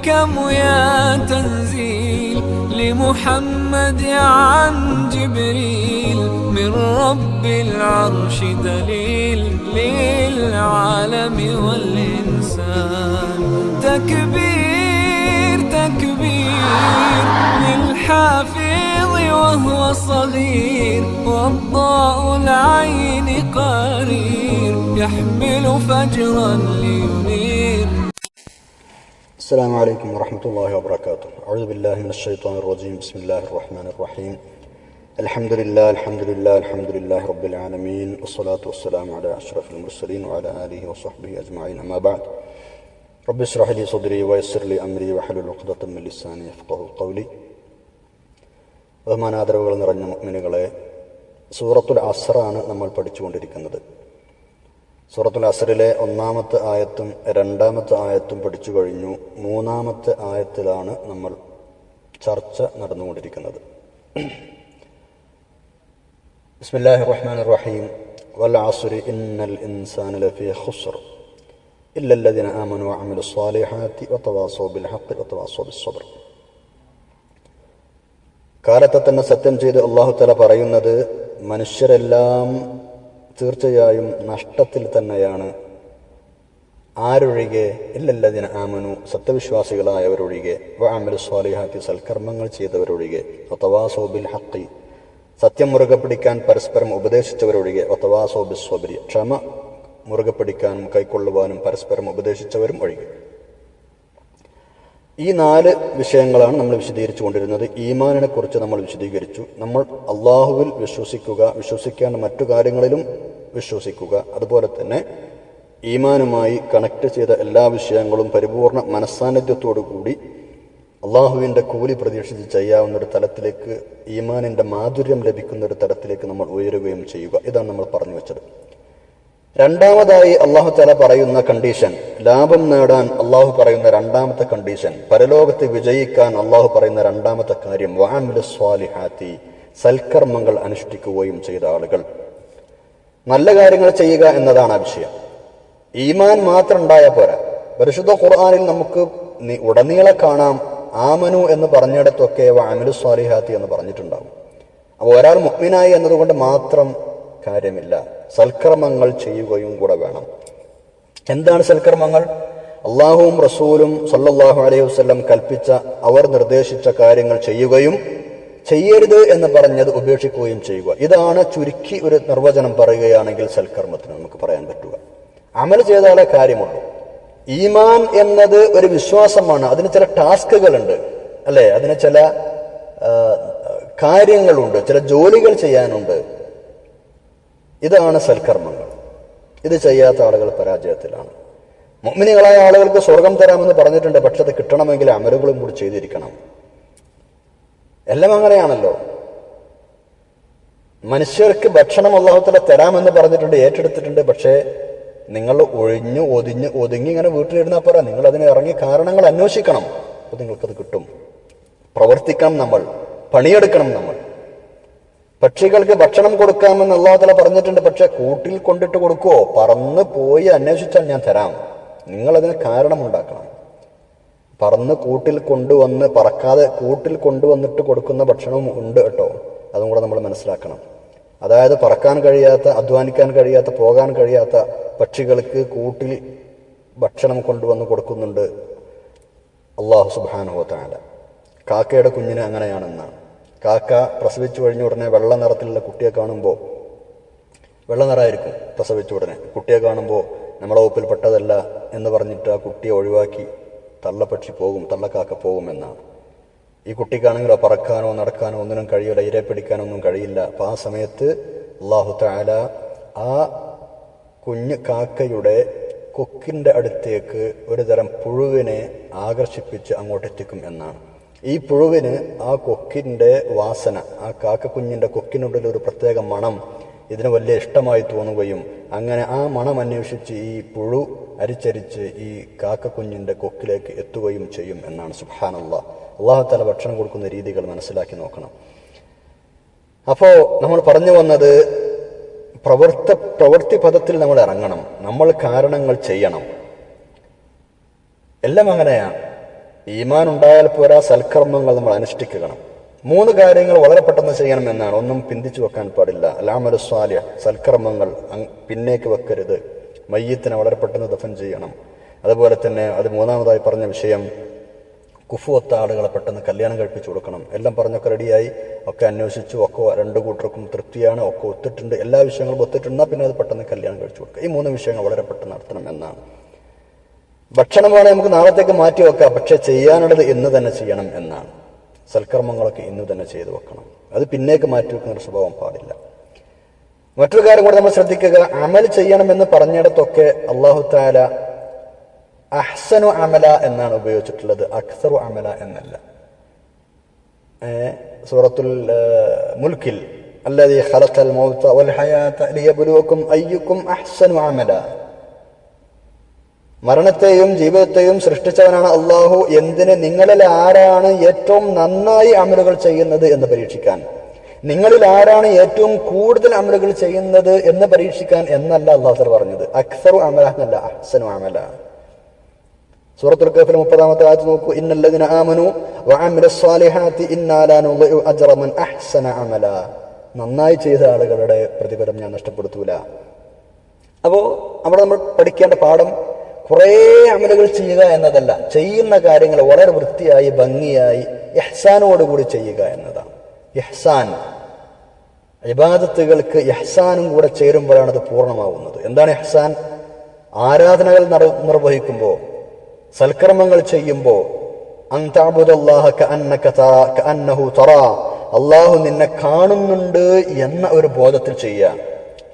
الحكم يا تنزيل لمحمد عن جبريل من رب العرش دليل للعالم والإنسان. تكبير تكبير للحافظ وهو صغير والضاء العين قرير يحمل فجرا لينير. السلام عليكم ورحمة الله وبركاته أعوذ بالله من الشيطان الرجيم بسم الله الرحمن الرحيم الحمد لله الحمد لله الحمد لله رب العالمين والصلاة والسلام على أشرف المرسلين وعلى آله وصحبه أجمعين أما بعد رب اشرح لي صدري ويسر لي أمري واحلل عقدة من لساني يفقه قولي ബഹുമാനാദരവുകൾ നിറഞ്ഞ മുഅ്മിനുകളെ സൂറത്തുൽ അസറാണ് നമ്മൾ പഠിച്ചുകൊണ്ടിരിക്കുന്നത് സൂറത്തുൽ അസറിലെ ഒന്നാമത്തെ ആയത്തും രണ്ടാമത്തെ ആയത്തും പഠിച്ചു കഴിഞ്ഞു മൂന്നാമത്തെ ആയത്തിലാണ് നമ്മൾ ചർച്ച നടന്നുകൊണ്ടിരിക്കുന്നത് ബിസ്മില്ലാഹി റഹ്മാൻ റഹീം വൽ അസ്രി ഇന്നൽ ഇൻസാന ലഫീ ഖുസ്ർ ഇല്ല الذين آمنوا وعملوا الصالحات وتواصوا بالحق وتواصوا بالصبر കാലത്തെ തന്നെ സത്യം ചെയ്ത് അള്ളാഹു തല പറയുന്നത് മനുഷ്യരെല്ലാം തീർച്ചയായും നഷ്ടത്തിൽ തന്നെയാണ്. ആരൊഴികെ? ഇല്ലല്ലതിന് ആമനു സത്യവിശ്വാസികളായവരൊഴികെ. വാമൽ സ്വാലിഹാത്തി സൽക്കർമ്മങ്ങൾ ചെയ്തവരൊഴികെ. ഒത്തവാസോബിൽ ഹക്കി സത്യം മുറുകെ പിടിക്കാൻ പരസ്പരം ഉപദേശിച്ചവരൊഴികെ. ഒത്തവാസോബിൽ സ്വബരി ക്ഷമ മുറുകെ പിടിക്കാനും കൈക്കൊള്ളുവാനും പരസ്പരം ഉപദേശിച്ചവരും ഒഴികെ. ഈ നാല് വിഷയങ്ങളാണ് നമ്മൾ വിശദീകരിച്ചു കൊണ്ടിരുന്നത് ഈമാനിനെ കുറിച്ച് നമ്മൾ വിശദീകരിച്ചു. നമ്മൾ അള്ളാഹുവിൽ വിശ്വസിക്കുക വിശ്വസിക്കാൻ മറ്റു കാര്യങ്ങളിലും വിശ്വസിക്കുക. അതുപോലെ തന്നെ ഈമാനുമായി കണക്ട് ചെയ്ത എല്ലാ വിഷയങ്ങളും പരിപൂർണ മനസ്സാന്നിധ്യത്തോടു കൂടി അള്ളാഹുവിന്റെ കൂലി പ്രതീക്ഷിച്ച് ചെയ്യാവുന്ന ഒരു തലത്തിലേക്ക് ഈമാനിന്റെ മാധുര്യം ലഭിക്കുന്ന ഒരു തലത്തിലേക്ക് നമ്മൾ ഉയരുകയും ചെയ്യുക. ഇതാണ് നമ്മൾ പറഞ്ഞു വെച്ചത്. രണ്ടാമതായി അള്ളാഹു തല പറയുന്ന കണ്ടീഷൻ ലാഭം നേടാൻ അള്ളാഹു പറയുന്ന രണ്ടാമത്തെ കണ്ടീഷൻ പരലോകത്ത് വിജയിക്കാൻ അള്ളാഹു പറയുന്ന രണ്ടാമത്തെ കാര്യം വാമിലി സൽക്കർമ്മങ്ങൾ അനുഷ്ഠിക്കുകയും ചെയ്ത ആളുകൾ. നല്ല കാര്യങ്ങൾ ചെയ്യുക എന്നതാണ് വിഷയം. ഈമാൻ മാത്രം ഉണ്ടായാൽ പോരാ. പരിശുദ്ധ ഖുർആാനിൽ നമുക്ക് ഉടനീളെ കാണാം. ആമനു എന്ന് പറഞ്ഞിടത്തൊക്കെ വാമിലു സ്വാലിഹാത്തി എന്ന് പറഞ്ഞിട്ടുണ്ടാവും. അപ്പോൾ ഒരാൾ മുഗ്മിനായി എന്നതുകൊണ്ട് മാത്രം കാര്യമില്ല. സൽക്കർമ്മങ്ങൾ ചെയ്യുകയും കൂടെ വേണം. എന്താണ് സൽക്കർമ്മങ്ങൾ? അള്ളാഹുവും റസൂലും സല്ലാഹു അലൈഹി വസല്ലം കൽപ്പിച്ച അവർ നിർദ്ദേശിച്ച കാര്യങ്ങൾ ചെയ്യുകയും ചെയ്യരുത് എന്ന് പറഞ്ഞത് ഉപേക്ഷിക്കുകയും ചെയ്യുക. ഇതാണ് ചുരുക്കി ഒരു നിർവചനം പറയുകയാണെങ്കിൽ സൽക്കർമ്മത്തിന് നമുക്ക് പറയാൻ പറ്റുക. അമൽ ചെയ്താലേ കാര്യമുള്ളൂ. ഈമാൻ എന്നത് ഒരു വിശ്വാസമാണ്. അതിന് ചില ടാസ്കുകളുണ്ട് അല്ലേ? അതിന് ചില കാര്യങ്ങളുണ്ട് ചില ജോലികൾ ചെയ്യാനുണ്ട്. ഇതാണ് സൽക്കർമ്മങ്ങൾ. ഇത് ചെയ്യാത്ത ആളുകൾ പരാജയത്തിലാണ്. മുഗ്മിനികളായ ആളുകൾക്ക് സ്വർഗം തരാമെന്ന് പറഞ്ഞിട്ടുണ്ട്. പക്ഷെ അത് കിട്ടണമെങ്കിൽ അമലുകളും കൂടി ചെയ്തിരിക്കണം. എല്ലാം അങ്ങനെയാണല്ലോ. മനുഷ്യർക്ക് ഭക്ഷണം അള്ളാഹുത്തല തരാമെന്ന് പറഞ്ഞിട്ടുണ്ട് ഏറ്റെടുത്തിട്ടുണ്ട്. പക്ഷേ നിങ്ങൾ ഒഴിഞ്ഞു ഒതിഞ്ഞ് ഒതുങ്ങി ഇങ്ങനെ വീട്ടിലിരുന്നാൽ പോരാ. നിങ്ങൾ അതിന് ഇറങ്ങി കാരണങ്ങൾ അന്വേഷിക്കണം. അപ്പോൾ നിങ്ങൾക്കത് കിട്ടും. പ്രവർത്തിക്കണം നമ്മൾ. പണിയെടുക്കണം നമ്മൾ. പക്ഷികൾക്ക് ഭക്ഷണം കൊടുക്കാമെന്ന് അള്ളാഹുത്തല പറഞ്ഞിട്ടുണ്ട്. പക്ഷെ കൂട്ടിൽ കൊണ്ടിട്ട് കൊടുക്കുവോ? പറന്ന് പോയി അന്വേഷിച്ചാൽ ഞാൻ തരാം. നിങ്ങളതിന് കാരണം കാരണമുണ്ടാക്കണം. പറന്ന് കൂട്ടിൽ കൊണ്ടുവന്ന് പറക്കാതെ കൂട്ടിൽ കൊണ്ടുവന്നിട്ട് കൊടുക്കുന്ന ഭക്ഷണവും ഉണ്ട് കേട്ടോ. അതും കൂടെ നമ്മൾ മനസ്സിലാക്കണം. അതായത് പറക്കാൻ കഴിയാത്ത അധ്വാനിക്കാൻ കഴിയാത്ത പോകാൻ കഴിയാത്ത പക്ഷികൾക്ക് കൂട്ടിൽ ഭക്ഷണം കൊണ്ടുവന്ന് കൊടുക്കുന്നുണ്ട് അള്ളാഹു സുബാനുഭവത്താല കാക്കയുടെ കുഞ്ഞിന് അങ്ങനെയാണെന്നാണ്. കാക്ക പ്രസവിച്ചു കഴിഞ്ഞ ഉടനെ വെള്ള നിറത്തിലുള്ള കുട്ടിയെ കാണുമ്പോൾ വെള്ള നിറമായിരിക്കും പ്രസവിച്ച ഉടനെ. കുട്ടിയെ കാണുമ്പോൾ നമ്മളെ വകുപ്പിൽപ്പെട്ടതല്ല എന്ന് പറഞ്ഞിട്ട് ആ കുട്ടിയെ ഒഴിവാക്കി. തള്ളപ്പക്ഷി പോകും തള്ളക്കാക്ക പോകും എന്നാണ് ഈ കുട്ടിക്കാണെങ്കിലോ പറക്കാനോ നടക്കാനോ ഒന്നിനും കഴിയില്ല ഇരയെ പിടിക്കാനോ ഒന്നും കഴിയില്ല. അപ്പം ആ സമയത്ത് അള്ളാഹു താല ആ കുഞ്ഞ് കാക്കയുടെ കൊക്കിന്റെ അടുത്തേക്ക് ഒരു തരം പുഴുവിനെ ആകർഷിപ്പിച്ച് അങ്ങോട്ടെത്തിക്കും എന്നാണ്. ഈ പുഴുവിന് ആ കൊക്കിന്റെ വാസന ആ കാക്കക്കുഞ്ഞിന്റെ കൊക്കിനുള്ളിൽ ഒരു പ്രത്യേക മണം ഇതിന് വലിയ ഇഷ്ടമായി തോന്നുകയും അങ്ങനെ ആ മണം അന്വേഷിച്ച് ഈ പുഴു അരിച്ചരിച്ച് ഈ കാക്കക്കുഞ്ഞിന്റെ കൊക്കിലേക്ക് എത്തുകയും ചെയ്യും എന്നാണ് സുഹാനുള്ള അള്ളാഹു തല ഭക്ഷണം കൊടുക്കുന്ന രീതികൾ മനസ്സിലാക്കി നോക്കണം. അപ്പോൾ നമ്മൾ പറഞ്ഞു വന്നത് പ്രവർത്ത പ്രവൃത്തി പദത്തിൽ നമ്മൾ ഇറങ്ങണം. നമ്മൾ കാരണങ്ങൾ ചെയ്യണം. എല്ലാം അങ്ങനെയാണ്. ഈമാൻ ഉണ്ടായാൽ പോരാ സൽക്കർമ്മങ്ങൾ നമ്മൾ അനുഷ്ഠിക്കണം. മൂന്ന് കാര്യങ്ങൾ വളരെ പെട്ടെന്ന് ചെയ്യണം എന്നാണ്. ഒന്നും പിന്തിച്ചു വെക്കാൻ പാടില്ല. അലാമലു സൽക്കർമ്മങ്ങൾ പിന്നേക്ക് വെക്കരുത്. മയ്യത്തിനെ വളരെ പെട്ടെന്ന് ദഫൻ ചെയ്യണം. അതുപോലെ തന്നെ അത് മൂന്നാമതായി പറഞ്ഞ വിഷയം കുഫുവത്ത ആളുകളെ പെട്ടെന്ന് കല്യാണം കഴിപ്പിച്ചു കൊടുക്കണം. എല്ലാം പറഞ്ഞൊക്കെ റെഡിയായി ഒക്കെ അന്വേഷിച്ചു. ഒക്കെ രണ്ട് കൂട്ടർക്കും തൃപ്തിയാണ്. ഒക്കെ ഒത്തിട്ടുണ്ട്. എല്ലാ വിഷയങ്ങളും ഒത്തിട്ടുണ്ടെന്നാൽ പിന്നെ അത് പെട്ടെന്ന് കല്യാണം കഴിച്ചു കൊടുക്കുക. ഈ മൂന്ന് വിഷയങ്ങൾ വളരെ പെട്ടെന്ന് നടത്തണം എന്നാണ്. ഭക്ഷണം വേണേൽ നമുക്ക് നാളത്തേക്ക് മാറ്റി വെക്കാം പക്ഷെ ചെയ്യാനുള്ളത് ഇന്ന് തന്നെ ചെയ്യണം എന്നാണ്. സൽക്കർമ്മങ്ങളൊക്കെ ഇന്ന് തന്നെ ചെയ്തു വെക്കണം. അത് പിന്നേക്ക് മാറ്റി വെക്കുന്ന സ്വഭാവം പാടില്ല. മറ്റൊരു കാര്യം കൂടെ നമ്മൾ ശ്രദ്ധിക്കുക. അമൽ ചെയ്യണമെന്ന് പറഞ്ഞിടത്തൊക്കെ അള്ളാഹു താല അഹ്സനു അമല എന്നാണ് ഉപയോഗിച്ചിട്ടുള്ളത്. അക്സറു അമല എന്നല്ല. സൂറത്തുൽ മുൽക്കിൽ അല്ലതി ഖലഖൽ മൗത വൽ ഹയാത അയ്യുക്കും അഹ്സനു അമല. മരണത്തെയും ജീവിതത്തെയും സൃഷ്ടിച്ചവനാണ് അള്ളാഹു എന്തിന് നിങ്ങളിൽ ആരാണ് ഏറ്റവും നന്നായി അമലുകൾ ചെയ്യുന്നത് എന്ന് പരീക്ഷിക്കാൻ. നിങ്ങളിൽ ആരാണ് ഏറ്റവും കൂടുതൽ അമലുകൾ ചെയ്യുന്നത് എന്ന് പരീക്ഷിക്കാൻ എന്നല്ല അള്ളാഹു പറഞ്ഞത്. അക്സറു അമല എന്നല്ല അഹ്സനു അമല. സൂറത്തുൽ കഫിൽ മുപ്പതാമത്തെ ആഴ്ച നോക്കൂ. ഇന്നല്ലദീന ആമനു വഅമിലു സ്വാലിഹാത്തി ഇന്നാ ലാ നുളിഉ അജ്റ മൻ അഹ്സന അമല. നന്നായി ചെയ്ത ആളുകളുടെ പ്രതിഫലം ഞാൻ നഷ്ടപ്പെടുത്തൂല. അപ്പോൾ അവിടെ നമ്മൾ പഠിക്കേണ്ട പാഠം കുറേ അമലുകൾ ചെയ്യുക എന്നതല്ല. ചെയ്യുന്ന കാര്യങ്ങൾ വളരെ വൃത്തിയായി ഭംഗിയായി യഹ്സാനോടുകൂടി ചെയ്യുക എന്നതാണ്. യഹ്സാൻ ഇബാദത്തുകൾക്ക് യഹ്സാനും കൂടെ ചേരുമ്പോഴാണ് അത് പൂർണമാവുന്നത്. എന്താണ് യഹ്സാൻ ആരാധനകൾ നിർ- നിർവഹിക്കുമ്പോൾ സൽക്കർമ്മങ്ങൾ ചെയ്യുമ്പോൾ അള്ളാഹു നിന്നെ കാണുന്നുണ്ട് എന്ന ഒരു ബോധത്തിൽ ചെയ്യുക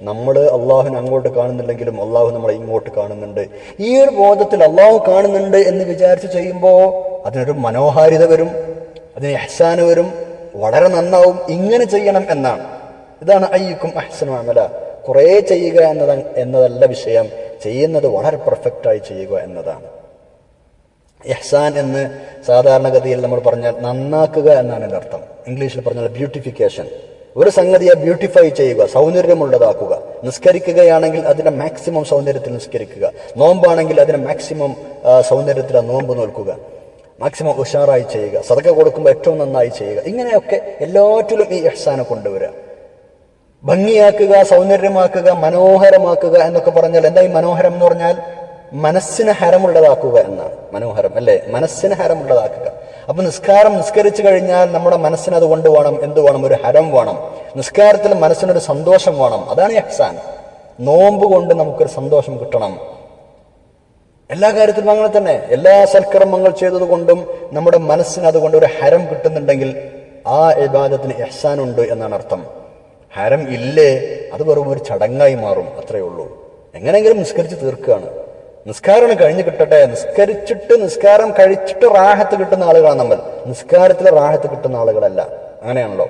നമ്മൾ അള്ളാഹുവിനെ അങ്ങോട്ട് കാണുന്നില്ലെങ്കിലും അള്ളാഹു നമ്മളെ ഇങ്ങോട്ട് കാണുന്നുണ്ട്. ഈ ഒരു ബോധത്തിൽ അള്ളാഹു കാണുന്നുണ്ട് എന്ന് വിചാരിച്ച് ചെയ്യുമ്പോൾ അതിനൊരു മനോഹാരിത വരും അതിന് എഹ്സാന് വരും വളരെ നന്നാവും ഇങ്ങനെ ചെയ്യണം എന്നാണ്. ഇതാണ് അയ്യക്കും അഹ്സനു അമല. കുറേ ചെയ്യുക എന്നത എന്നതല്ല വിഷയം. ചെയ്യുന്നത് വളരെ പെർഫെക്റ്റായി ചെയ്യുക എന്നതാണ്. ഇഹ്സാൻ എന്ന് സാധാരണഗതിയിൽ നമ്മൾ പറഞ്ഞാൽ നന്നാക്കുക എന്നാണ് എന്റെ അർത്ഥം. ഇംഗ്ലീഷിൽ പറഞ്ഞാൽ ബ്യൂട്ടിഫിക്കേഷൻ ഒരു സംഗതിയെ ബ്യൂട്ടിഫൈ ചെയ്യുക സൗന്ദര്യമുള്ളതാക്കുക. നിസ്കരിക്കുകയാണെങ്കിൽ അതിന്റെ മാക്സിമം സൗന്ദര്യത്തിൽ നിസ്കരിക്കുക. നോമ്പാണെങ്കിൽ അതിന്റെ മാക്സിമം സൗന്ദര്യത്തിൽ നോമ്പ് നോൽക്കുക. മാക്സിമം ഉഷാറായി ചെയ്യുക. സതക കൊടുക്കുമ്പോൾ ഏറ്റവും നന്നായി ചെയ്യുക. ഇങ്ങനെയൊക്കെ എല്ലാറ്റിലും ഈ ഇഹ്സാനെ കൊണ്ടുവരിക. ഭംഗിയാക്കുക സൗന്ദര്യമാക്കുക മനോഹരമാക്കുക എന്നൊക്കെ പറഞ്ഞാൽ എന്താ ഈ മനോഹരം എന്ന് പറഞ്ഞാൽ മനസ്സിന് ഹരമുള്ളതാക്കുക എന്നാണ്. മനോഹരം അല്ലേ? മനസ്സിന് ഹരമുള്ളതാക്കുക. അപ്പൊ നിസ്കാരം നിസ്കരിച്ചു കഴിഞ്ഞാൽ നമ്മുടെ മനസ്സിന് അത് കൊണ്ടുപോകണം എന്ത് വേണം? ഒരു ഹരം വേണം. നിസ്കാരത്തിൽ മനസ്സിനൊരു സന്തോഷം വേണം. അതാണ് എഹ്സാൻ നോമ്പ് കൊണ്ട് നമുക്കൊരു സന്തോഷം കിട്ടണം. എല്ലാ കാര്യത്തിലും അങ്ങനെ തന്നെ. എല്ലാ സൽക്കർമ്മങ്ങൾ ചെയ്തതുകൊണ്ടും നമ്മുടെ മനസ്സിന് അതുകൊണ്ട് ഒരു ഹരം കിട്ടുന്നുണ്ടെങ്കിൽ ആ ഇബാദത്തിന് എഹ്സാനുണ്ട് എന്നാണ് അർത്ഥം. ഹരം ഇല്ലേ അത് വെറും ഒരു ചടങ്ങായി മാറും അത്രയേ ഉള്ളൂ. എങ്ങനെയെങ്കിലും നിസ്കരിച്ച് തീർക്കുകയാണ്. നിസ്കാരം കഴിഞ്ഞ് കിട്ടട്ടെ. നിസ്കരിച്ചിട്ട് നിസ്കാരം കഴിച്ചിട്ട് റാഹത്ത് കിട്ടുന്ന ആളുകളാണ് നമ്മൾ. നിസ്കാരത്തിൽ റാഹത്ത് കിട്ടുന്ന ആളുകളല്ല. അങ്ങനെയാണല്ലോ.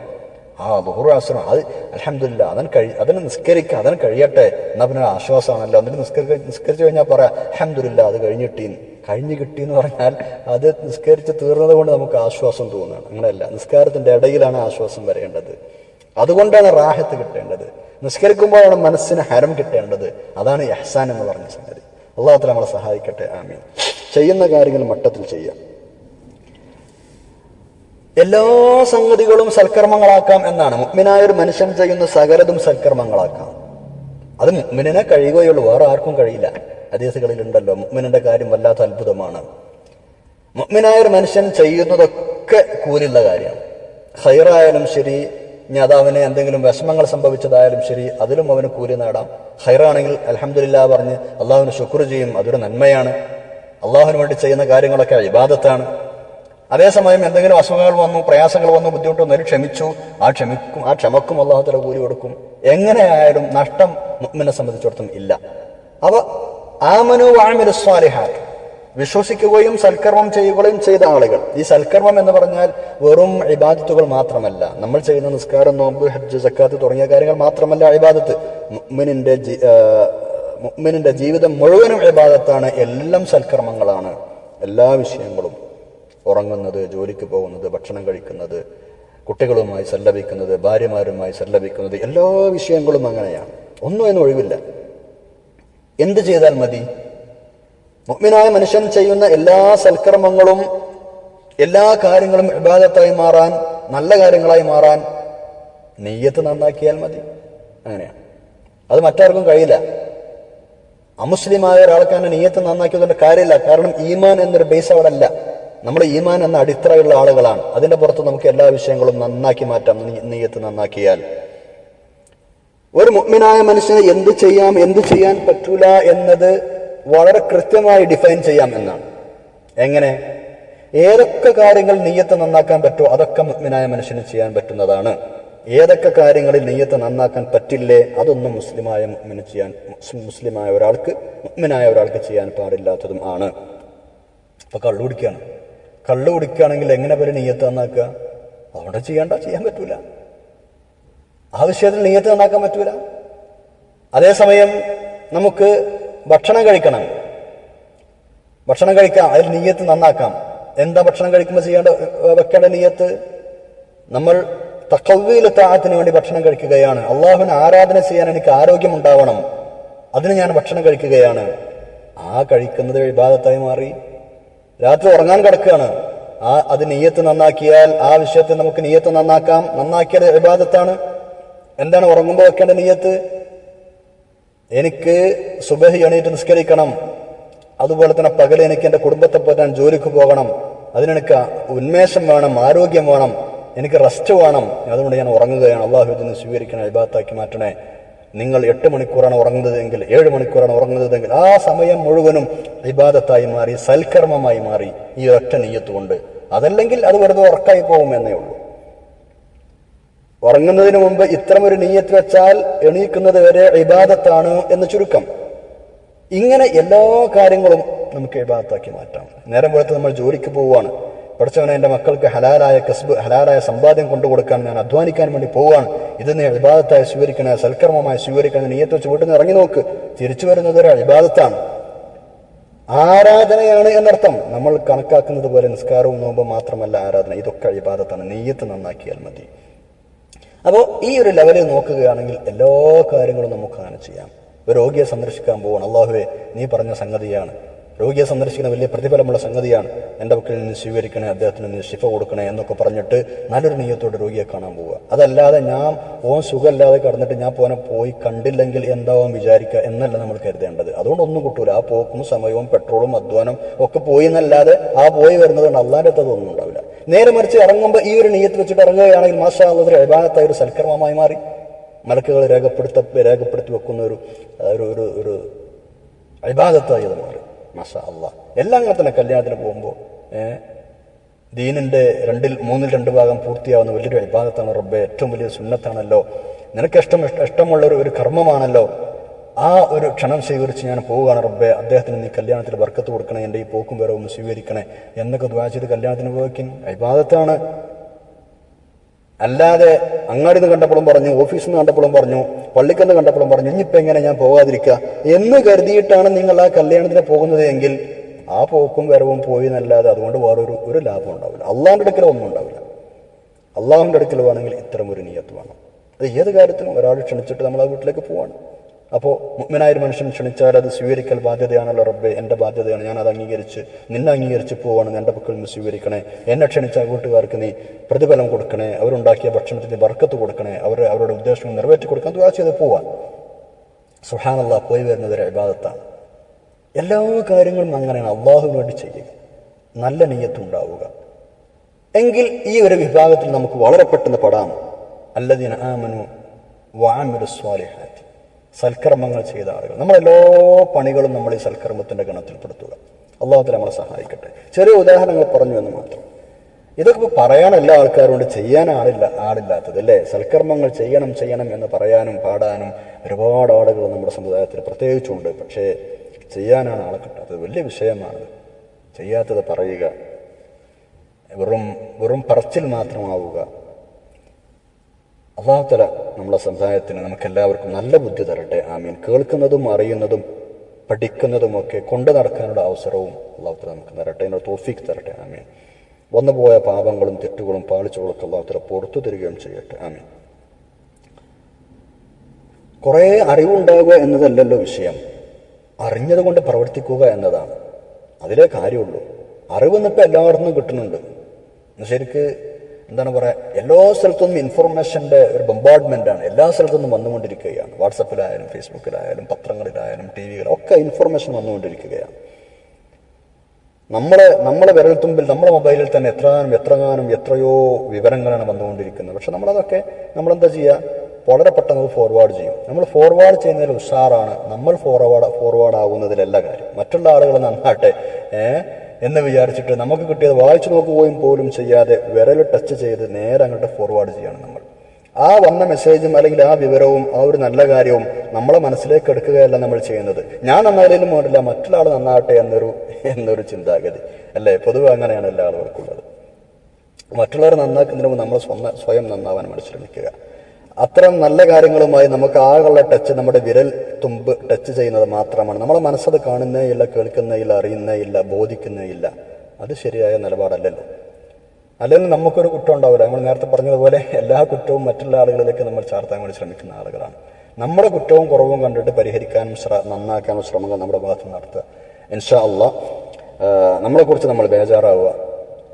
ആ ബഹുറാസനം അത് അലഹമില്ല അതിന് കഴി അതിന് നിസ്കരിക്കുക അതിന് കഴിയട്ടെ. എന്നാ പിന്നെ ആശ്വാസമാണല്ലോ. അതിന് നിസ്കരിക്ക നിസ്കരിച്ചു കഴിഞ്ഞാൽ പറയാം അലഹമില്ല അത് കഴിഞ്ഞ് കിട്ടി കഴിഞ്ഞ് കിട്ടി എന്ന് പറഞ്ഞാൽ അത് നിസ്കരിച്ച് തീർന്നത് കൊണ്ട് നമുക്ക് ആശ്വാസം തോന്നുകയാണ് അങ്ങനെയല്ല നിസ്കാരത്തിന്റെ ഇടയിലാണ് ആശ്വാസം വരേണ്ടത്. അതുകൊണ്ടാണ് റാഹത്ത് കിട്ടേണ്ടത്. നിസ്കരിക്കുമ്പോഴാണ് മനസ്സിന് ഹരം കിട്ടേണ്ടത്. അതാണ് യഹ്സാൻ എന്ന് പറഞ്ഞ സംഗതി. അള്ളാഹത്തിൽ നമ്മളെ സഹായിക്കട്ടെ. ആമീൻ. ചെയ്യുന്ന കാര്യങ്ങൾ മട്ടത്തിൽ ചെയ്യാം. എല്ലാ സംഗതികളും സൽക്കർമ്മങ്ങളാക്കാം എന്നാണ്. മുഗ്മിനായ ഒരു മനുഷ്യൻ ചെയ്യുന്ന സകലതും സൽക്കർമ്മങ്ങളാക്കാം. അത് മുഗ്മിനെ കഴിയുകയുള്ളൂ വേറെ ആർക്കും കഴിയില്ല. ഹദീസുകളിൽ ഉണ്ടല്ലോ മുഗ്മിനിന്റെ കാര്യം വല്ലാത്ത അത്ഭുതമാണ്. മുഗ്മിനായ ഒരു മനുഷ്യൻ ചെയ്യുന്നതൊക്കെ കൂലുള്ള കാര്യമാണ് ഹൈറായാലും ശരി ഇനി എന്തെങ്കിലും വിഷമങ്ങൾ സംഭവിച്ചതായാലും ശരി അതിലും അവന് കൂലി നേടാം. ഹൈറാണെങ്കിൽ അലഹമില്ല പറഞ്ഞ് അള്ളാഹുവിന് ശുക്ർ ചെയ്യും അതൊരു നന്മയാണ്. അള്ളാഹുവിന് വേണ്ടി ചെയ്യുന്ന കാര്യങ്ങളൊക്കെ ഇബാദത്താണ്. അതേസമയം എന്തെങ്കിലും അസുഖങ്ങൾ വന്നു പ്രയാസങ്ങൾ വന്നു ബുദ്ധിമുട്ട് വന്നു ക്ഷമിച്ചു ആ ക്ഷമിക്കും ആ ക്ഷമക്കും അള്ളാഹുത്തല കൂലി കൊടുക്കും. എങ്ങനെയായാലും നഷ്ടം മുഅ്മിനെ സംബന്ധിച്ചിടത്തും ഇല്ല. അവ ആമനു സ്വാലിഹാത്ത്. വിശ്വസിക്കുകയും സൽക്കർമ്മം ചെയ്യുകയും ചെയ്ത ആളുകൾ. ഈ സൽക്കർമ്മം എന്ന് പറഞ്ഞാൽ വെറും ഇബാദത്തുകൾ മാത്രമല്ല. നമ്മൾ ചെയ്യുന്ന നിസ്കാരം നോമ്പ് ഹജ്ജ് സക്കാത്ത് തുടങ്ങിയ കാര്യങ്ങൾ മാത്രമല്ല ഇബാദത്ത്. മുഹ്മിനിന്റെ ജി- ആ, ജീവിതം മുഴുവനും ഇബാദത്താണ്. എല്ലാം സൽക്കർമ്മങ്ങളാണ്. എല്ലാ വിഷയങ്ങളും. ഉറങ്ങുന്നത് ജോലിക്ക് പോകുന്നത് ഭക്ഷണം കഴിക്കുന്നത് കുട്ടികളുമായി സല്ലപിക്കുന്നത് ഭാര്യമാരുമായി സല്ലപിക്കുന്നത് എല്ലാ വിഷയങ്ങളും അങ്ങനെയാണ്. ഒന്നും അതിന് ഒഴിവില്ല. എന്ത് ചെയ്താൽ മതി? മുഗ്മിനായ മനുഷ്യൻ ചെയ്യുന്ന എല്ലാ സൽക്കർമ്മങ്ങളും എല്ലാ കാര്യങ്ങളും വിവാദത്തായി മാറാൻ നല്ല കാര്യങ്ങളായി മാറാൻ നെയ്യത്ത് നന്നാക്കിയാൽ മതി. അങ്ങനെയാണ്. അത് മറ്റാർക്കും കഴിയില്ല. അമുസ്ലിമായ ഒരാൾക്ക് തന്നെ നെയ്യത്ത് നന്നാക്കിയതുകൊണ്ട് കാര്യമില്ല. കാരണം ഈമാൻ എന്നൊരു ബേസ് അവിടെ അല്ല. നമ്മൾ ഈമാൻ എന്ന അടിത്തറയുള്ള ആളുകളാണ്. അതിന്റെ പുറത്ത് നമുക്ക് എല്ലാ വിഷയങ്ങളും നന്നാക്കി മാറ്റാം. നീയത്ത് നന്നാക്കിയാൽ. ഒരു മുഗ്മിനായ മനുഷ്യന് എന്ത് ചെയ്യാം എന്ത് ചെയ്യാൻ പറ്റൂല എന്നത് വളരെ കൃത്യമായി ഡിഫൈൻ ചെയ്യാം എന്നാണ്. എങ്ങനെ? ഏതൊക്കെ കാര്യങ്ങൾ നെയ്യത്ത് നന്നാക്കാൻ പറ്റുമോ അതൊക്കെ മുഗ്മിനായ മനുഷ്യന് ചെയ്യാൻ പറ്റുന്നതാണ്. ഏതൊക്കെ കാര്യങ്ങളിൽ നെയ്യത്ത് നന്നാക്കാൻ പറ്റില്ലേ അതൊന്നും മുസ്ലിമായ മുഗ്മിന് ചെയ്യാൻ മുസ്ലിമായ ഒരാൾക്ക് മുഗ്മിനായ ഒരാൾക്ക് ചെയ്യാൻ പാടില്ലാത്തതും ആണ്. അപ്പൊ കള്ളു കുടിക്കുകയാണ് കള്ളു കുടിക്കുകയാണെങ്കിൽ എങ്ങനെ പേര് നീയത്ത് നന്നാക്കുക? അവിടെ ചെയ്യണ്ട ചെയ്യാൻ പറ്റൂല. ആ വിഷയത്തിൽ നീയത്ത് നന്നാക്കാൻ പറ്റൂല. അതേസമയം നമുക്ക് ഭക്ഷണം കഴിക്കണം. ഭക്ഷണം കഴിക്കാം അതിൽ നീയത്ത് നന്നാക്കാം. എന്താ ഭക്ഷണം കഴിക്കുമ്പോൾ ചെയ്യേണ്ട വെക്കേണ്ട നീയത്ത് നമ്മൾ തക്കവീൽ താഴത്തിന് വേണ്ടി ഭക്ഷണം കഴിക്കുകയാണ്. അള്ളാഹുവിന് ആരാധന ചെയ്യാൻ എനിക്ക് ആരോഗ്യം ഉണ്ടാവണം. അതിന് ഞാൻ ഭക്ഷണം കഴിക്കുകയാണ്. ആ കഴിക്കുന്നത് വിവാദത്തായി മാറി. രാത്രി ഉറങ്ങാൻ കിടക്കുകയാണ്. ആ അത് നെയ്യത്ത് നന്നാക്കിയാൽ ആ വിഷയത്തെ നമുക്ക് നെയ്യത്ത് നന്നാക്കാം. നന്നാക്കിയത് വിവാദത്താണ് എന്താണ് ഉറങ്ങുമ്പോൾ വെക്കേണ്ട നെയ്യത്ത്? എനിക്ക് സുബഹി എണീറ്റ് നിസ്കരിക്കണം. അതുപോലെ തന്നെ പകൽ എനിക്ക് എന്റെ കുടുംബത്തെ പോറ്റാൻ ജോലിക്ക് പോകണം. അതിനെനിക്ക് ഉന്മേഷം വേണം ആരോഗ്യം വേണം എനിക്ക് റെസ്റ്റ് വേണം. അതുകൊണ്ട് ഞാൻ ഉറങ്ങുകയാണ്. അള്ളാഹു ഇതിന് സ്വീകരിക്കണേ ഇബാത്താക്കി മാറ്റണേ. നിങ്ങൾ എട്ട് മണിക്കൂറാണ് ഉറങ്ങുന്നതെങ്കിൽ ഏഴ് മണിക്കൂറാണ് ഉറങ്ങുന്നതെങ്കിൽ ആ സമയം മുഴുവനും വിവാദത്തായി മാറി സൽക്കർമ്മമായി മാറി ഈ ഒറ്റ നെയ്യത്ത് കൊണ്ട്. അതല്ലെങ്കിൽ അത് വെറുതെ ഉറക്കായി പോകും എന്നേ ഉള്ളൂ. ഉറങ്ങുന്നതിന് മുമ്പ് ഇത്തരമൊരു നെയ്യത്ത് വെച്ചാൽ എണീക്കുന്നത് വരെ വിവാദത്താണ് എന്ന് ചുരുക്കം. ഇങ്ങനെ എല്ലാ കാര്യങ്ങളും നമുക്ക് വിവാദത്താക്കി മാറ്റാം. നേരം വെളുത്ത് നമ്മൾ ജോലിക്ക് പോവുകയാണ്. പഠിച്ചവനെ എന്റെ മക്കൾക്ക് ഹലാലായ കസ്ബ് ഹലാലായ സമ്പാദ്യം കൊണ്ടുകൊടുക്കാൻ ഞാൻ അധ്വാനിക്കാൻ വേണ്ടി പോവുകയാണ് ഇത് നീ ഇബാദത്തായി സ്വീകരിക്കണേ സൽക്കർമ്മമായി സ്വീകരിക്കണേ നീയത്ത് വെച്ച് വീട്ടിൽ നിന്ന് ഇറങ്ങി നോക്ക്. തിരിച്ചു വരുന്നത് ഒരു ഇബാദത്താണ്. ആരാധനയാണ് എന്നർത്ഥം. നമ്മൾ കണക്കാക്കുന്നത് പോലെ നിസ്കാരവും നോമ്പും മാത്രമല്ല ആരാധന. ഇതൊക്കെ അഴിബാധത്താണ് നെയ്യത്ത് നന്നാക്കിയാൽ മതി. അപ്പോൾ ഈ ഒരു ലെവലിൽ നോക്കുകയാണെങ്കിൽ എല്ലാ കാര്യങ്ങളും നമുക്ക് അങ്ങനെ ചെയ്യാം. ഒരു രോഗിയെ സന്ദർശിക്കാൻ പോകണം അള്ളാഹുവെ നീ പറഞ്ഞ സംഗതിയാണ്. രോഗിയെ സന്ദർശിക്കുന്ന വലിയ പ്രതിഫലമുള്ള സംഗതിയാണ് എന്റെ പക്കൽ നിന്ന് സ്വീകരിക്കണേ അദ്ദേഹത്തിന് ശിഫ കൊടുക്കണേ എന്നൊക്കെ പറഞ്ഞിട്ട് നല്ലൊരു നീയത്തോടെ രോഗിയെ കാണാൻ പോവുക. അതല്ലാതെ ഞാൻ ഓൻ സുഖമില്ലാതെ കടന്നിട്ട് ഞാൻ പോനെ പോയി കണ്ടില്ലെങ്കിൽ എന്താവും വിചാരിക്കുക എന്നല്ല നമ്മൾ കരുതേണ്ടത്. അതുകൊണ്ട് ഒന്നും കിട്ടൂല. ആ പോക്കും സമയവും പെട്രോളും അധ്വാനം ഒക്കെ പോയി എന്നല്ലാതെ ആ പോയി വരുന്നത് കൊണ്ട് അള്ളാന്റെ ഒന്നും ഉണ്ടാവില്ല. നേരെ മറിച്ച് ഇറങ്ങുമ്പോൾ ഈ ഒരു നീയത്ത് വെച്ചിട്ട് ഇറങ്ങുകയാണെങ്കിൽ മാഷാ അള്ളതൊരു അഭിമാനത്തായ ഒരു സൽക്കർമ്മമായി മാറി. മലക്കുകൾ രേഖപ്പെടുത്ത രേഖപ്പെടുത്തി വെക്കുന്ന ഒരു ഒരു ഒരു ഇബാദത്തായി അത് മാറി. മാഷാ അള്ളാഹ് എല്ലാം അങ്ങനെ തന്നെ കല്യാണത്തിന് പോകുമ്പോൾ ദീനിന്റെ രണ്ടിൽ മൂന്നിൽ രണ്ട് ഭാഗം പൂർത്തിയാവുന്ന വലിയൊരു വിഭാഗത്താണ് റബ്ബെ. ഏറ്റവും വലിയ സുന്നത്താണല്ലോ. നിനക്ക് ഇഷ്ടം ഇഷ്ട- ഇഷ്ടമുള്ള ഒരു ഒരു കർമ്മമാണല്ലോ. ആ ഒരു ക്ഷണം സ്വീകരിച്ച് ഞാൻ പോവുകയാണ് റബ്ബെ. അദ്ദേഹത്തിന് നീ കല്യാണത്തിൽ വർക്കത്ത് കൊടുക്കണേ എന്റെ ഈ പോക്കും വരവും സ്വീകരിക്കണേ എന്നൊക്കെ ദ്വാ ചെയ്ത് കല്യാണത്തിന് പോയിക്കും അഭിബാധത്താണ് അല്ലാതെ അങ്ങാടി നിന്ന് കണ്ടപ്പോഴും പറഞ്ഞു ഓഫീസിൽ നിന്ന് കണ്ടപ്പോഴും പറഞ്ഞു പള്ളിക്കന്ന് കണ്ടപ്പോഴും പറഞ്ഞു ഇനിയിപ്പോൾ എങ്ങനെ ഞാൻ പോകാതിരിക്കുക എന്ന് കരുതിയിട്ടാണ് നിങ്ങൾ ആ കല്യാണത്തിന് പോകുന്നത് എങ്കിൽ ആ പോക്കും വരവും പോയി എന്നല്ലാതെ അതുകൊണ്ട് വേറൊരു ഒരു ലാഭം ഉണ്ടാവില്ല. അള്ളാഹിന്റെ അടുക്കൽ ഒന്നും ഉണ്ടാവില്ല. അള്ളാഹുവിന്റെ അടുക്കൽ വേണമെങ്കിൽ ഇത്തരം ഒരു നീയത്ത് വേണം. അത് ഏത് കാര്യത്തിനും ഒരാൾ ക്ഷണിച്ചിട്ട് നമ്മൾ ആ വീട്ടിലേക്ക് പോവാണ്. അപ്പോൾ മുഗ്മനായ ഒരു മനുഷ്യൻ ക്ഷണിച്ചാൽ അത് സ്വീകരിക്കൽ ബാധ്യതയാണല്ലോ റബ്ബെ. എന്റെ ബാധ്യതയാണ്. ഞാൻ അത് അംഗീകരിച്ച് നിന്നെ അംഗീകരിച്ച് പോവാണ്. എന്റെ പക്കൽ നിന്ന് സ്വീകരിക്കണേ. എന്നെ ക്ഷണിച്ച വീട്ടുകാർക്ക് നീ പ്രതിഫലം കൊടുക്കണേ. അവരുണ്ടാക്കിയ ഭക്ഷണത്തിന് വർക്കത്ത് കൊടുക്കണേ. അവർ അവരുടെ ഉദ്ദേശങ്ങൾ നിറവേറ്റി കൊടുക്കാൻ ദുആ ചെയ്ത് പോവാൻ സുഹാനല്ല പോയി വരുന്നത് ഒരു എല്ലാ കാര്യങ്ങളും അങ്ങനെയാണ്. അള്ളാഹുവിന് വേണ്ടി ചെയ്യുക. നല്ല നെയ്യത്തുണ്ടാവുക എങ്കിൽ ഈ ഒരു വിഭാഗത്തിൽ നമുക്ക് വളരെ പെട്ടെന്ന് പെടാം. അല്ലതിന് ആമനു വാമൊരു സ്വാലിഹാത്തി. സൽക്കർമ്മങ്ങൾ ചെയ്ത ആളുകൾ. നമ്മളെല്ലാ പണികളും നമ്മൾ ഈ സൽക്കർമ്മത്തിന്റെ ഗണത്തിൽപ്പെടുത്തുക. അള്ളാഹത്തിൽ നമ്മളെ സഹായിക്കട്ടെ. ചെറിയ ഉദാഹരണങ്ങൾ പറഞ്ഞു എന്ന് മാത്രം. ഇതൊക്കെ ഇപ്പോൾ പറയാൻ എല്ലാ ആൾക്കാരും കൊണ്ട് ചെയ്യാൻ ആളില്ല ആളില്ലാത്തത് അല്ലേ? സൽക്കർമ്മങ്ങൾ ചെയ്യണം ചെയ്യണം എന്ന് പറയാനും പാടാനും ഒരുപാട് ആളുകൾ നമ്മുടെ സമുദായത്തിൽ പ്രത്യേകിച്ചുണ്ട്. പക്ഷേ ചെയ്യാനാണ് ആളെ കിട്ടാത്തത് വലിയ വിഷയമാണത് ചെയ്യാത്തത് പറയുക. വെറും വെറും പറച്ചിൽ മാത്രമാവുക. അള്ളാഹുത്തല നമ്മുടെ സമുദായത്തിന് നമുക്കെല്ലാവർക്കും നല്ല ബുദ്ധി തരട്ടെ. ആമീൻ. കേൾക്കുന്നതും അറിയുന്നതും പഠിക്കുന്നതുമൊക്കെ കൊണ്ടു നടക്കാനുള്ള അവസരവും അള്ളാഹുത്തല നമുക്ക് തരട്ടെ. അതിനുള്ള തോഫീക്ക് തരട്ടെ. ആമീൻ. വന്നുപോയ പാപങ്ങളും തെറ്റുകളും പാളിച്ചുകളൊക്കെ അള്ളാഹുത്തല പുറത്തു തരികയും ചെയ്യട്ടെ. ആമീൻ. കുറേ അറിവുണ്ടാകുക എന്നതല്ലല്ലോ വിഷയം. അറിഞ്ഞതുകൊണ്ട് പ്രവർത്തിക്കുക എന്നതാണ്. അതിലേ കാര്യമുള്ളൂ. അറിവ് ഇന്നിപ്പോൾ എല്ലായിടത്തും കിട്ടുന്നുണ്ട് ശരിക്ക് എന്താണ് പറയുക എല്ലാ സ്ഥലത്തുനിന്നും ഇൻഫർമേഷന്റെ ഒരു ബൊമ്പാർഡ്മെന്റ് ആണ്. എല്ലാ സ്ഥലത്തുനിന്നും വന്നുകൊണ്ടിരിക്കുകയാണ്. വാട്സപ്പിലായാലും ഫേസ്ബുക്കിലായാലും പത്രങ്ങളിലായാലും ടി വിയിലും ഒക്കെ ഇൻഫർമേഷൻ വന്നുകൊണ്ടിരിക്കുകയാണ്. നമ്മളെ നമ്മളെ വിരൽത്തുമ്പിൽ നമ്മുടെ മൊബൈലിൽ തന്നെ എത്രകാനും എത്രകാനും എത്രയോ വിവരങ്ങളാണ് വന്നുകൊണ്ടിരിക്കുന്നത്. പക്ഷെ നമ്മളതൊക്കെ നമ്മളെന്താ ചെയ്യുക? വളരെ പെട്ടെന്ന് അത് ഫോർവേഡ് ചെയ്യും. നമ്മൾ ഫോർവേഡ് ചെയ്യുന്നതിൽ ഉഷാറാണ്. നമ്മൾ ഫോർവേഡ് ഫോർവേഡ് ആകുന്നതിലല്ല കാര്യം. മറ്റുള്ള ആളുകൾ നന്നാട്ടെ. ഏ? എന്ന് വിചാരിച്ചിട്ട് നമുക്ക് കിട്ടിയത് വായിച്ചു നോക്കുകയും പോലും ചെയ്യാതെ വിരൽ ടച്ച് ചെയ്ത് നേരെ അങ്ങോട്ട് ഫോർവേഡ് ചെയ്യണം നമ്മൾ. ആ വന്ന മെസ്സേജും അല്ലെങ്കിൽ ആ വിവരവും ആ ഒരു നല്ല കാര്യവും നമ്മളെ മനസ്സിലേക്ക് എടുക്കുകയല്ല നമ്മൾ ചെയ്യുന്നത്. ഞാൻ നന്നായാലും പോകുന്നില്ല മറ്റുള്ള ആൾ നന്നാവട്ടെ എന്നൊരു എന്നൊരു ചിന്താഗതി. അല്ലേ? പൊതുവെ അങ്ങനെയാണ് എല്ലാ ആളുകൾക്കുള്ളത് മറ്റുള്ളവരെ നന്നാക്കുന്നതിന് മുമ്പ് നമ്മൾ സ്വന്തം സ്വയം നന്നാവാൻ ശ്രമിക്കുക അത്തരം നല്ല കാര്യങ്ങളുമായി നമുക്ക് ആകെയുള്ള ടച്ച് നമ്മുടെ വിരൽ തുമ്പ് ടച്ച് ചെയ്യുന്നത് മാത്രമാണ്. നമ്മളെ മനസ്സത് കാണുന്നേ ഇല്ല കേൾക്കുന്നേ ഇല്ല അറിയുന്നേ ഇല്ല ബോധിക്കുന്നേ ഇല്ല അത് ശരിയായ നിലപാടല്ലല്ലോ. അല്ലെങ്കിൽ നമുക്കൊരു കുറ്റം ഉണ്ടാവില്ല. നമ്മൾ നേരത്തെ പറഞ്ഞതുപോലെ എല്ലാ കുറ്റവും മറ്റുള്ള ആളുകളിലേക്ക് നമ്മൾ ചാർത്താൻ വേണ്ടി ശ്രമിക്കുന്ന ആളുകളാണ്. നമ്മുടെ കുറ്റവും കുറവും കണ്ടിട്ട് പരിഹരിക്കാനും ശ്ര നന്നാക്കാനും ശ്രമങ്ങൾ നമ്മുടെ ഭാഗത്ത് നടത്തുക. ഇൻഷാ അല്ല നമ്മളെക്കുറിച്ച് നമ്മൾ ബേജാറാവുക.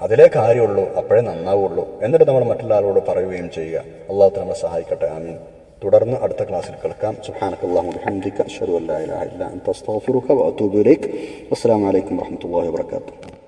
അതിലേ കാര്യമുള്ളൂ അപ്പോഴേ നന്നാവുള്ളൂ എന്നിട്ട് നമ്മൾ മറ്റുള്ള ആളോട് പറയുകയും ചെയ്യുക. അള്ളാഹു നമ്മളെ സഹായിക്കട്ടെ ആമീൻ. തുടർന്ന് അടുത്ത ക്ലാസ്സിൽ കേൾക്കാം. സുബ്ഹാനക്കല്ലാഹു അസ്സാം അല്ലാ ഇലാഹ ഇല്ല അസ്സലാമു അലൈക്കും വബറകാതുഹു